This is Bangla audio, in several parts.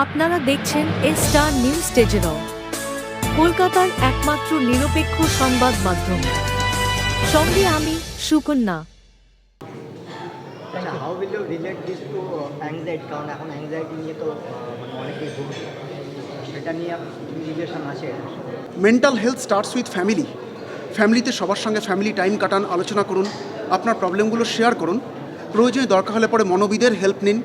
আপনারা দেখছেন এ স্টার নিউজ টেজেরও কলকাতার একমাত্র নিরপেক্ষ সংবাদ মাধ্যম। সঙ্গে আমি সুকন্যা। আচ্ছা how will you relate this to anxiety কারণ এখন অ্যাংজাইটি নিয়ে তো মানে অনেকেই ভুগছে। সেটা নিয়ে রিলেশন আছে? Mental health starts with family ফ্যামিলিতে সবার সঙ্গে ফ্যামিলি টাইম কাটান আলোচনা করুন আপনার প্রবলেমগুলো শেয়ার করুন। প্রয়োজনে দরকার হলে পরে মনোবিদের হেল্প নিন।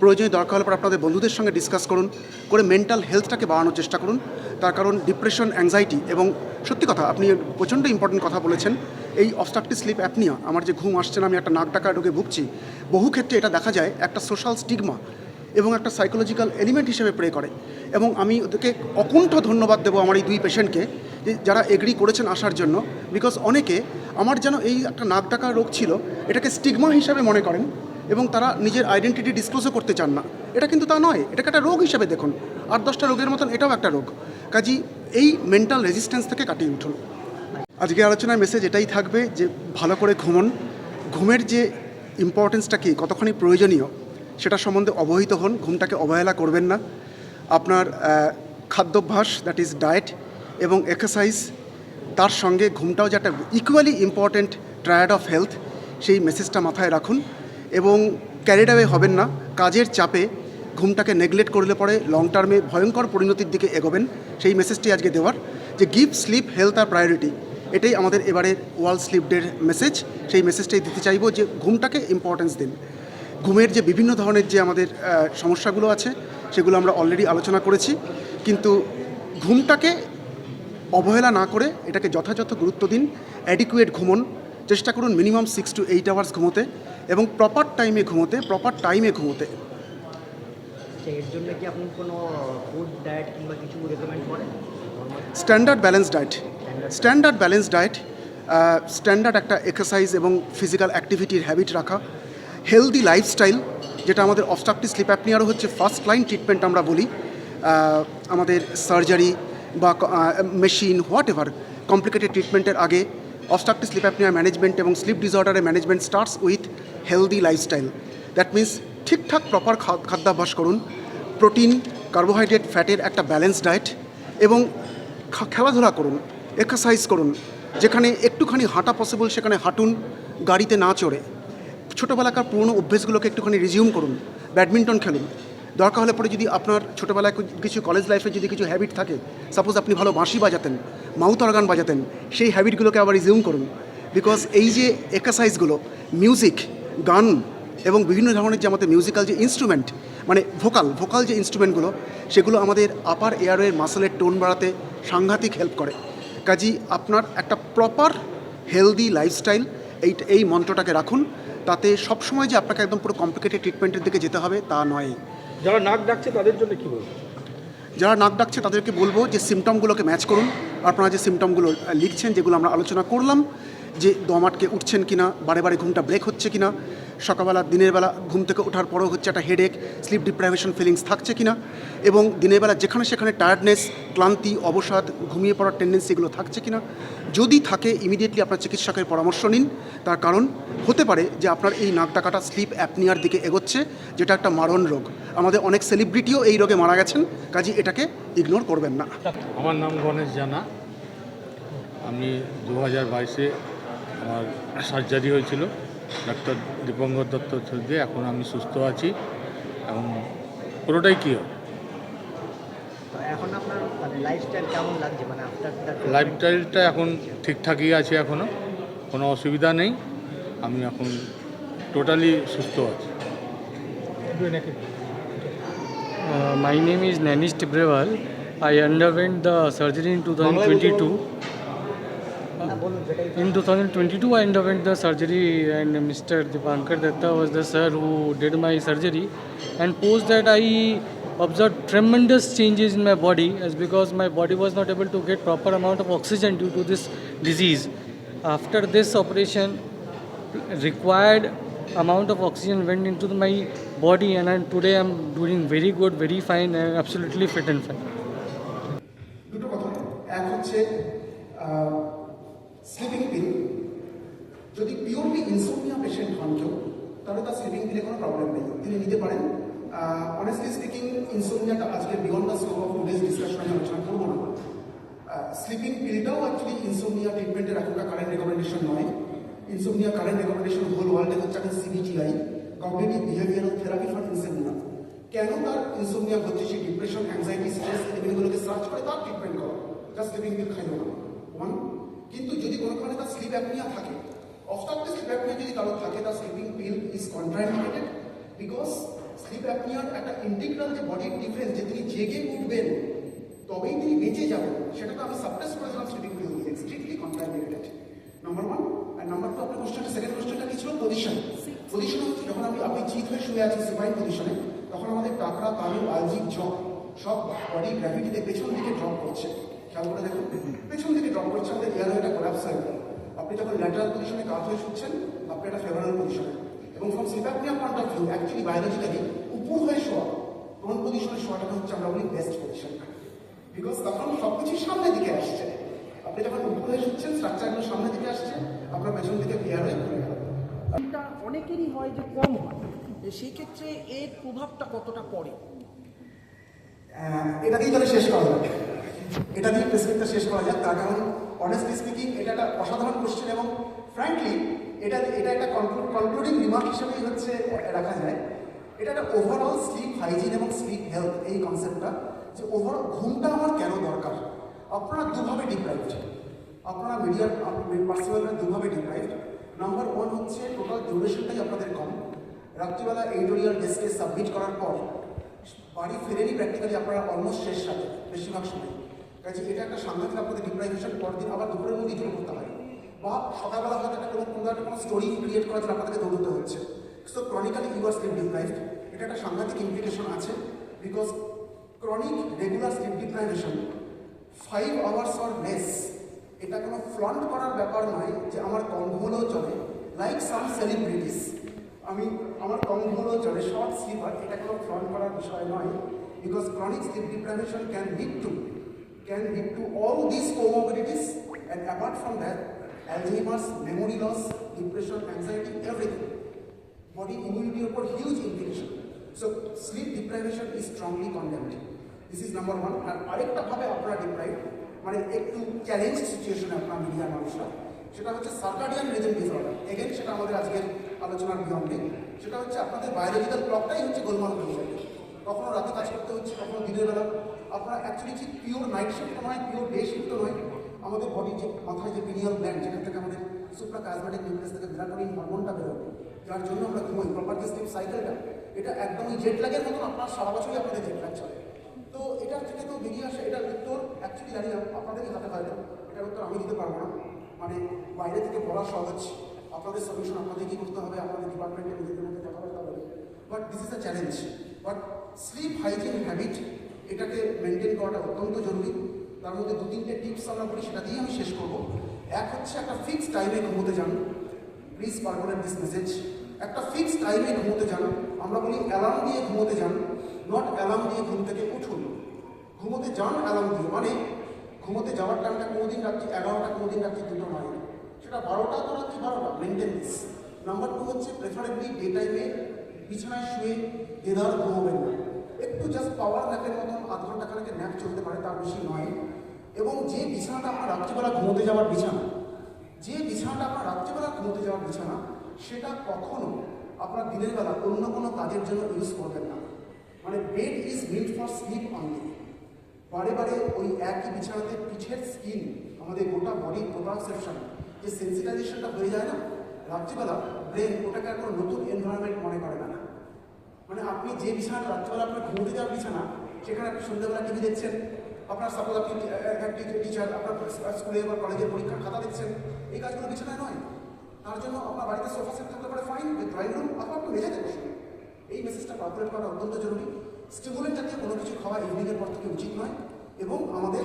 প্রয়োজনে দরকার হলে পরে আপনাদের বন্ধুদের সঙ্গে ডিসকাস করুন, করে মেন্টাল হেলথটাকে বাড়ানোর চেষ্টা করুন। তার কারণ ডিপ্রেশন অ্যাংজাইটি এবং সত্যি কথা, আপনি প্রচণ্ড ইম্পর্টেন্ট কথা বলেছেন। এই অবস্ট্রাকটিভ স্লিপ অ্যাপনিয়া আমার যে ঘুম আসছে না, আমি একটা নাক ডাকা রোগে ভুগছি, বহু ক্ষেত্রে এটা দেখা যায় একটা সোশ্যাল স্টিগমা এবং একটা সাইকোলজিক্যাল এলিমেন্ট হিসেবে প্রে করে। এবং আমি ওদেরকে অকুণ্ঠ ধন্যবাদ দেবো আমার এই দুই পেশেন্টকে যে যারা এগ্রি করেছেন আসার জন্য বিকজ অনেকে আমার যেন এই একটা নাক ডাকা রোগ ছিল, এটাকে স্টিগমা হিসাবে মনে করেন। এবং তারা নিজের আইডেন্টিটি ডিসক্লোজও করতে চান না। এটা কিন্তু তা নয়, এটাকে একটা রোগ হিসেবে দেখুন। আট দশটা রোগের মতন এটাও একটা রোগ। কাজী এই মেন্টাল রেজিস্ট্যান্স থেকে কাটিয়ে উঠুন। আজকে আলোচনার মেসেজ এটাই থাকবে যে, ভালো করে ঘুমন। ঘুমের যে ইম্পর্টেন্সটা কী, কতখানি প্রয়োজনীয়, সেটা সম্বন্ধে অবহিত হন। ঘুমটাকে অবহেলা করবেন না। আপনার খাদ্যাভ্যাস দ্যাট ইজ ডায়েট এবং এক্সারসাইজ তার সঙ্গে ঘুমটাও যে একটা equally important triad of health সেই মেসেজটা মাথায় রাখুন। এবং ক্যারিড অ্যাওয়ে হবেন না। কাজের চাপে ঘুমটাকে নেগলেক্ট করলে পরে লং টার্মে ভয়ঙ্কর পরিণতির দিকে এগোবেন সেই মেসেজটি আজকে দেওয়ার, যে গিভ স্লিপ হেলথ আর প্রায়োরিটি এটাই আমাদের এবারের ওয়ার্ল্ড স্লিপ ডের মেসেজ সেই মেসেজটাই দিতে চাইব যে ঘুমটাকে ইম্পর্টেন্স দিন। ঘুমের যে বিভিন্ন ধরনের যে আমাদের সমস্যাগুলো আছে, সেগুলো আমরা অলরেডি আলোচনা করেছি। কিন্তু ঘুমটাকে অবহেলা না করে এটাকে যথাযথ গুরুত্ব দিন। অ্যাডিকুয়েট ঘুমন। চেষ্টা করুন minimum six to eight hours ঘুমোতে। এবং প্রপার টাইমে ঘুমোতে প্রপার টাইমে ঘুমোতে। এর জন্য কি আপনি কোনো ফুড ডায়েট কিংবা কিছু রেকমেন্ড করেন? Standard balance diet standard balance diet standard একটা এক্সারসাইজ এবং ফিজিক্যাল অ্যাক্টিভিটির হ্যাবিট রাখা। হেলদি লাইফস্টাইল যেটা আমাদের অবস্ট্রাকটিভ স্লিপ অ্যাপনিয়ারও হচ্ছে ফার্স্ট লাইন ট্রিটমেন্ট আমরা বলি। আমাদের সার্জারি বা মেশিন হোয়াট এভার কমপ্লিকেটেড ট্রিটমেন্টের আগে অবস্ট্রাকটিভ স্লিপ অ্যাপনিয়ার ম্যানেজমেন্ট এবং sleep ডিসঅর্ডারের management starts with healthy lifestyle that means ঠিকঠাক প্রপার খাদ্যাভ্যাস করুন। প্রোটিন কার্বোহাইড্রেট ফ্যাটের একটা ব্যালেন্স ডায়েট এবং খেলাধুলা করুন এক্সারসাইজ করুন, যেখানে একটুখানি হাঁটা পসিবল সেখানে হাঁটুন, গাড়িতে না চড়ে। ছোটোবেলাকার পুরনো অভ্যেসগুলোকে একটুখানি রিজিউম করুন ব্যাডমিন্টন খেলুন। দরকার হলে পরে যদি আপনার ছোটোবেলায় কিছু কলেজ লাইফে যদি কিছু হ্যাবিট থাকে সাপোজ আপনি ভালো বাঁশি বাজাতেন, মাউথ অর্গান বাজাতেন, সেই হ্যাবিটগুলোকে আবার রিজিউম করুন। বিকজ এই যে এক্সারসাইজগুলো মিউজিক গান এবং বিভিন্ন ধরনের যে আমাদের মিউজিক্যাল যে ইনস্ট্রুমেন্ট মানে ভোকাল ভোকাল যে ইনস্ট্রুমেন্টগুলো সেগুলো আমাদের আপার এয়ারওয়ের মাসেলের টোন বাড়াতে সাংঘাতিক হেল্প করে। কাজী আপনার একটা প্রপার হেলদি লাইফস্টাইল এই এই মন্ত্রটাকে রাখুন তাতে সবসময় যে আপনাকে একদম পুরো কমপ্লিকেটেড ট্রিটমেন্টের দিকে যেতে হবে তা নয়। যারা নাক ডাকছে তাদের জন্য কী বলব? যারা নাক ডাকছে তাদেরকে বলব যে সিমটমগুলোকে ম্যাচ করুন। আপনারা যে সিমটমগুলো লিখছেন যেগুলো আমরা আলোচনা করলাম যে দম আটকে উঠছেন কিনা, বারে বারে ঘুমটা ব্রেক হচ্ছে কিনা, সকালবেলা, দিনের বেলা ঘুম থেকে ওঠার পরেও হচ্ছে একটা হেডেক স্লিপ ডিপ্রাইভেশন ফিলিংস থাকছে কিনা এবং দিনের বেলা যেখানে সেখানে টায়ার্ডনেস ক্লান্তি, অবসাদ, ঘুমিয়ে পড়ার টেন্ডেন্সি এগুলো থাকছে কিনা, যদি থাকে ইমিডিয়েটলি আপনার চিকিৎসকের পরামর্শ নিন। তার কারণ হতে পারে যে আপনার এই নাক ডাকাটা স্লিপ অ্যাপনিয়ার দিকে এগোচ্ছে, যেটা একটা মারণ রোগ। আমাদের অনেক সেলিব্রিটিও এই রোগে মারা গেছেন কাজে এটাকে ইগনোর করবেন না। আমার নাম গণেশ জানা। আমি দু হাজার বাইশে আমার সার্জারি হয়েছিল। ডাক্তার দীপঙ্কর দত্ত দিয়ে এখন আমি সুস্থ আছি এবং পুরোটাই কি তো এখন আপনার মানে লাইফস্টাইল কেমন লাগছে? মানে লাইফস্টাইলটা এখন ঠিকঠাকই আছে এখনও কোনো অসুবিধা নেই। আমি এখন টোটালি সুস্থ আছি। Uh, my name is Nanish Tibrewal. I underwent the surgery in 2022. বলুন যেটাই In 2022, I underwent the surgery, and Mr. Dipankar Datta was the sir who did my surgery. And post that, I observed tremendous changes in my body, as because my body was not able to get proper amount of oxygen due to this disease. After this operation, required amount of oxygen went into the- my body, and I, today I'm doing very good, very fine, and absolutely fit and fine. দুটো কথা এক হচ্ছে স্লিপিং পিল যদি পিওরলি ইনসোমনিয়া পেশেন্ট হন কেউ, তাহলে তার স্লিপিং পিলে কোনো প্রবলেম নেই। তিনি নিতে পারেন। অনেস্টলি স্পিকিং ইনসোমনিয়াটা আজকে beyond the scope of today's discussion আমি আলোচনা করব না। স্লিপিং পিলটাও অ্যাকচুয়ালি ইনসোমনিয়া ট্রিটমেন্টের এখনকার কারেন্ট রেকমেন্ডেশন নয়। ইনসোমনিয়া কারেন্ট রেকমেন্ডেশন হোল ওয়ার্ল্ডে হচ্ছে এখন CBTI cognitive behavioural therapy for insomnia কেন তার ইনসোমনিয়া হচ্ছে সেই ডিপ্রেশন অ্যাংজাইটি স্ট্রেস এগুলোকে সার্চ করে তার ট্রিটমেন্ট করা? জাস্ট স্লিপিং পিল খাইও না। ওয়ান কিন্তু যদি কোনো কারণে তার স্লিপ অ্যাপনিয়া থাকে অবস্ট্রাকটিভ স্লিপ অ্যাপনিয়া যদি কারও থাকে, তার sleeping pill is contraindicated because sleep অ্যাপনিয়ার একটা ইন্টিগ্রাল যে বডির ডিফারেন্স যে তিনি জেগে উঠবেন, তবেই তিনি বেঁচে যাবেন সেটাকে আমি সাবপ্রেস করেছিলাম স্লিপিং পিল দিয়ে স্ট্রিক্টলি কন্ট্রাইন্ডিকেটেড নাম্বার ওয়ান আর নাম্বার টু আপনার কোশ্চেনটা সেকেন্ড কোশ্চেনটা কি ছিল? পজিশন পজিশন হচ্ছে যখন আমি আপনি চিত হয়ে শুয়ে আছি সিপাইন পজিশনে তখন আমাদের টাকরা তালু আলজিক জ সব বডি গ্র্যাভিটিতে পেছন দিকে ড্রপ করছে। খেয়াল করে দেখুন। পেছন দিকে ড্রপ করছে, আমাদের গেল আপনি যখন ল্যাটারাল পজিশনে কাজ হয়ে শুচ্ছেন আপনি একটা ফেভারাল পজিশনে এবং from সিপ্যাপনিয়া point of view actually biologically উপর হয়ে শোয়া কোন পজিশনে শোয়াটাকে হচ্ছে আমরা বলি বেস্ট পজিশন বিকজ তখন সব কিছু সামনের দিকে আসছে। আপনি যখন উপর হয়ে শুচ্ছেন স্ট্রাকচারগুলো সামনের দিকে আসছে আপনার পেছন দিকে ক্লিয়ার হয়ে ঘুরে গেল এটা অনেকেরই হয় যে কম হয়। সেই ক্ষেত্রে এর প্রভাবটা কতটা পড়ে? এটা দিয়ে তাহলে শেষ করা যাক। এটা দিয়ে শেষ করা যাক। তার কারণ অনেস্টলি স্পিকিং এটা একটা অসাধারণ কোশ্চেন এবং ফ্র্যাঙ্কলি এটা এটা একটা কনক্লুডিং রিমার্ক হিসেবেই হচ্ছে রাখা যায়। এটা একটা ওভারঅল স্লিপ হাইজিন এবং স্লিপ হেলথ এই কনসেপ্টটা যে ওভারঅল ঘুমটা আমার কেন দরকার? আপনারা দুভাবে ডিপ্রাইভড আপনারা মিডিয়ার পার্সোনালরা দুভাবে ডিপ্রাইভড নাম্বার ওয়ান হচ্ছে টোটাল ডিউরেশনটাই আপনাদের কম। রাত্রিবেলা এইটোরিয়াল ডেস্কে সাবমিট করার পর বাড়ি ফেরেনি প্র্যাকটিক্যালি আপনারা অলমোস্ট শেষ সাথে বেশিরভাগ সময়। কাজে এটা একটা সাংঘাতিক আপনাদের পরদিন আবার দুপুরের মধ্যেই জন্য করতে হয়। বা সকালবেলা হয়তো একটা কোনো কোনো একটা কোনো স্টোরি ক্রিয়েট করার জন্য আপনাদেরকে দৌড়তে হচ্ছে। So chronically you are sleep deprived এটা একটা সাংঘাতিক ইমপ্লিকেশন আছে। Because chronic regular sleep deprivation five hours or less এটা কোনো ফ্লন্ট করার ব্যাপার নয় যে আমার কম হলেও চলে। লাইক সাম সেলিব্রিটিস আমি আমার কম হলেও চলে শর্ট স্লিপার এটা কোনো ফ্লন্ট করার বিষয় নয়। Because chronic sleep deprivation can lead to can lead to all this comorbidities and apart from that Alzheimer's memory loss depression anxiety everything body immunity উপর huge implication so sleep deprivation is strongly condemned this is number one আর আরেকটা ভাবে আপনারা ডিপ্রাইভ মানে একটু চ্যালেঞ্জ সিচুয়েশনে আপনার মিডিয়ার মানুষরা, সেটা হচ্ছে সার্কাডিয়ান রিজম ডিসঅর্ডার এগেন সেটা আমাদের আজকের আলোচনার বিয়ন্ডে সেটা হচ্ছে আপনাদের বায়োলজিক্যাল ক্লকটাই হচ্ছে গোলমাল হয়ে যায়। কখনো রাতে কাজ করতে হচ্ছে, কখনো দিনের বেলা আপনারা অ্যাকচুয়ালি যে পিওর নাইট শিফট নয় পিওর ডে শিফট নয়, আমাদের বডি যে মাথায় যে পিনিয়াল গ্ল্যান্ড যেখান থেকে আমাদের সুপ্রা কাজমেটিক নিউক্লিয়াস থেকে মেলাটোনিন হরমোনটা বেরোয় যার জন্য আমরা ঘুমোই প্রপার যে স্লিপ সাইকেলটা এটা একদমই জেট লাগের মতন আপনার সারা বছরই আপনাদের জেট লাগ চলে। তো এটা থেকে তো বেরিয়ে আসে, এটার উত্তর অ্যাকচুয়ালি জানি আপনাদেরই হাতে হয়তো এটার উত্তর আমি দিতে পারব না। মানে বাইরে থেকে বলা সহজ, আপনাদের সলিউশন আপনাদের কি করতে হবে, আপনাদের ডিপার্টমেন্টে নিজেদের মধ্যে কথাবার্তা হবে but this is a challenge but sleep hygiene habit এটাকে মেনটেন করাটা অত্যন্ত জরুরি। তার মধ্যে দু তিনটে টিপস আমরা বলি, সেটা দিয়ে আমি শেষ করব। এক হচ্ছে একটা ফিক্স টাইমে ঘুমোতে যান। প্লিজ পারমানেন্ট দিস মেসেজ একটা ফিক্স টাইমে ঘুমোতে যান। আমরা বলি অ্যালার্ম দিয়ে ঘুমোতে যান। নট অ্যালার্ম দিয়ে ঘুম থেকে উঠুন। ঘুমোতে যান অ্যালার্ম দিয়ে। মানে ঘুমোতে যাওয়ার টাইমটা কোনোদিন রাত্রি এগারোটা, কোনোদিন রাত্রি দুটো নয়। সেটা বারোটা তো রাত্রি বারোটা। মেনটেন দিস নাম্বার টু হচ্ছে প্রেফারেবলি ডে টাইমে বিছানায় শুয়ে দেদার ঘুমোবেন না। একটু জাস্ট পাওয়ার ন্যাপের মতন আধ ঘণ্টা খানেকের ন্যাপ চলতে পারে, তার বেশি নয়। এবং যে বিছানাটা আপনার রাত্রিবেলা ঘুমোতে যাওয়ার বিছানা, যে বিছানাটা আপনার রাত্রিবেলা ঘুমোতে যাওয়ার বিছানা, সেটা কখনো আপনার দিনের বেলা অন্য কোনো কাজের জন্য ইউজ করবেন না। মানে bed is meant for sleep only বারে বারে ওই একই বিছানাতে পিঠের স্কিন আমাদের গোটা বডি প্রোডাকসেপশন যে সেন্সিটাইজেশনটা হয়ে যায় না, রাত্রিবেলা ব্রেন ওটাকে কোনো নতুন এনভায়রনমেন্ট মনে করে না। মানে আপনি যে বিছানা রাত্রিবেলা আপনার ঘুমোতে যাওয়ার বিছানা, সেখানে আপনি সন্ধ্যাবেলা টিভি দেখছেন, আপনার সাপোজ আপনি একটি টিচার আপনার স্কুলে বা কলেজের পরীক্ষার খাতা দেখছেন, এই কাজগুলো বিছানায় নয়। তার জন্য আপনার বাড়িতে সোফা সেট থাকতে পারে ফাইন ড্রয়িং রুম অথবা আপনি মেঝেতে বসুন। এই মেসেজটা পারফেক্ট করা অত্যন্ত জরুরি। স্টিমুলেন্ট জাতীয় কোনো কিছু খাওয়া ইভিনিংয়ের পর থেকে উচিত নয় এবং আমাদের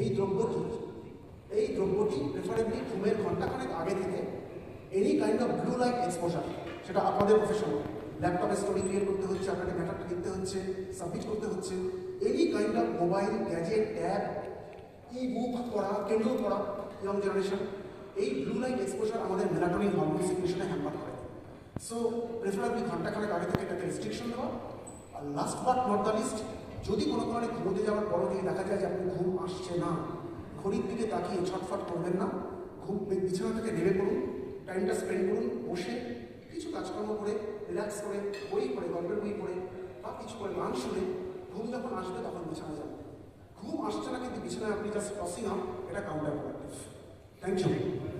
এই দ্রব্যটি এই দ্রব্যটি প্রেফারেবলি ঘুমের ঘন্টাখানেক আগে থেকে any kind of blue light exposure সেটা আপনাদের প্রফেশনাল ল্যাপটপে স্টোরি ক্রিয়েট করতে হচ্ছে, আপনাকে ম্যাটারটা লিখতে হচ্ছে সাবমিট করতে হচ্ছে any kind of mobile gadget tab e book পড়া কেন্ডল পড়া ইয়ং জেনারেশন এই ব্লু লাইট এক্সপোজার আমাদের মেলাটোনিন হরমোন সিকুয়েশনে হ্যাম্পার করে। সো প্রেফারেবলি ঘন্টাখানেক আগে থেকে এটাকে রেস্ট্রিকশন দেওয়া। আর last but not the least যদি কোনো কারণে ঘুমোতে যাওয়ার পরও যদি দেখা যায় যে আপনি ঘুম আসছে না, ঘড়ির দিকে তাকিয়ে ছটফট করবেন না, ঘুম বিছানা থেকে নেমে পড়ুন টাইমটা স্পেন্ড করুন, বসে কিছু কাজকর্ম করে রিল্যাক্স করে, বই পড়ে, গল্পের বই পড়ে, বা কিছু করে গান শুনে, ঘুম যখন আসবে তখন বিছানা যাবে। ঘুম আসছে না কিন্তু বিছানায় আপনি জাস্ট ক্রসিং আপ এটা কাউন্টার প্রোডাক্টিভ থ্যাংক ইউ